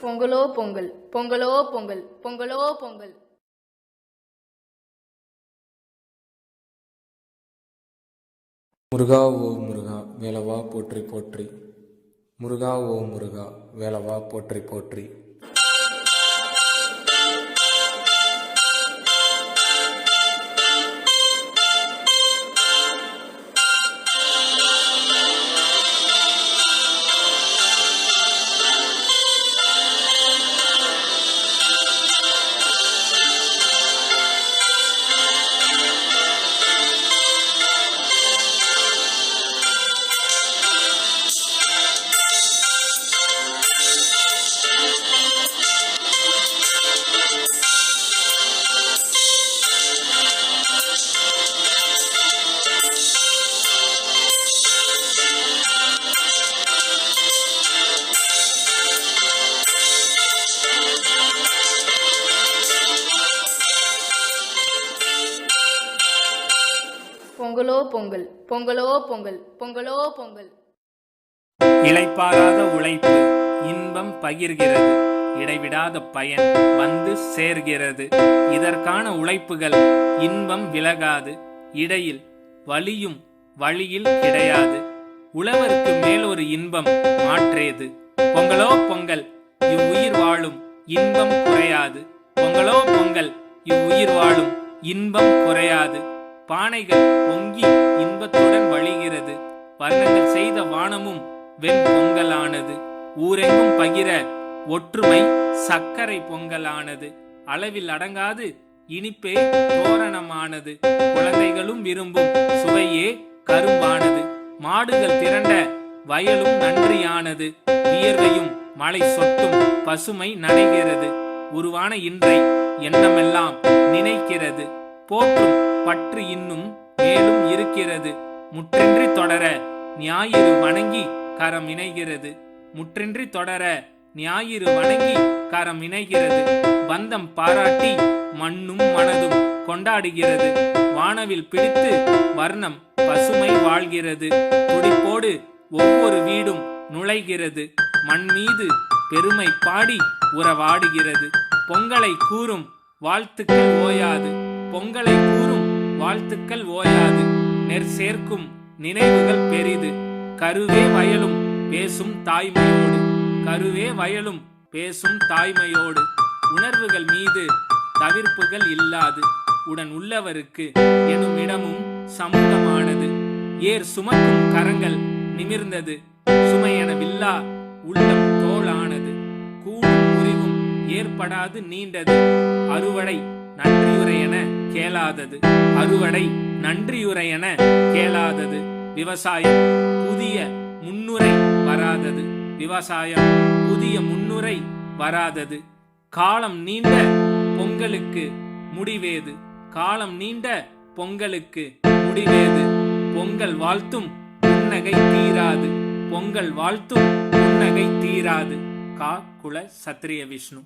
பொங்கலோ பொங்கல் பொங்கலோ பொங்கல் பொங்கலோ பொங்கல். முருகா ஓ முருகா வேலவா போற்றி போற்றி. முருகா ஓ முருகா வேலவா போற்றி போற்றி. பொங்கலோ பொங்கல் பொங்கலோ பொங்கல் பொங்கலோ பொங்கல். இழைப்பாராத உழைப்பு இன்பம் பகிர்கிறது. இடைவிடாத பயன் வந்து சேர்கிறது. இதற்கான உழைப்புகள் இன்பம் விலகாது. இடையில் வலியும் வழியில் கிடையாது. உழவருக்கு மேல் ஒரு இன்பம் மாற்றேது. பொங்கலோ பொங்கல் இவ்வுயிர் வாழும் இன்பம் குறையாது. பொங்கலோ பொங்கல் இவ்வுயிர் வாழும் இன்பம் குறையாது. பானைகள் பொங்கி இன்பத்துடன் வழிகிறது. வர்ணங்கள் செய்த வானமும் வெண் பொங்கலானது. ஊரெங்கும் பகிர ஒற்றுமை சர்க்கரை பொங்கலானது. அளவில் அடங்காது இனிப்பே தோரணமானது. குழந்தைகளும் விரும்பும் சுவையே கரும்பானது. மாடுகள் திரண்ட வயலும் நன்றியானது. வியர்வையும் மழை சொட்டும் பசுமை நனைகிறது. உருவான இன்றை எண்ணமெல்லாம் நினைக்கிறது. போற்றும் பற்று இன்னும் மேலும் இருக்கிறது. முற்றின்றி தொடர ஞாயிறு வணங்கி கரம் இணைகிறது. முற்றின்றி தொடர ஞாயிறு வணங்கி கரம் இணைகிறது. பந்தம் பாராட்டி மண்ணும் மனதும் கொண்டாடுகிறது. வானவில் பிடித்து வர்ணம் பசுமை வாழ்கிறது. துடிப்போடு ஒவ்வொரு வீடும் நுழைகிறது. மண் மீது பெருமை பாடி உறவாடுகிறது. பொங்கலை கூறும் வாழ்த்துக்கள் ஓயாது. பொங்கலை கூறும் வாழ்த்துக்கள் ஓயாது. நெற் சேர்க்கும் நினைவுகள் பெரிது. கருவே வயலும் பேசும் தாய்மையோடு. கருவே வயலும் பேசும் தாய்மையோடு. உணர்வுகள் மீது தவிர்ப்புகள் இல்லாது. உடன் உள்ளவருக்கு எனும் இடமும் சமூகமானது. ஏர் சுமக்கும் கரங்கள் நிமிர்ந்தது. சுமையெனவில்லா உள்ளம் தோளானது கூடும் முறிவும் ஏற்படாது நீண்டது. அறுவடை நன்றியுரையென கேளாதது. அறுவடை நன்றியுரையென கேளாதது. விவசாயம் புதிய முன்னுரை வராதது. விவசாயம் புதிய முன்னுரை வராதது. காலம் நீண்ட பொங்கலுக்கு முடிவேது. காலம் நீண்ட பொங்கலுக்கு முடிவேது. பொங்கல் வாழ்த்தும் புன்னகை தீராது. பொங்கல் வாழ்த்தும் புன்னகை தீராது. கா. குல சத்திரிய விஷ்ணு.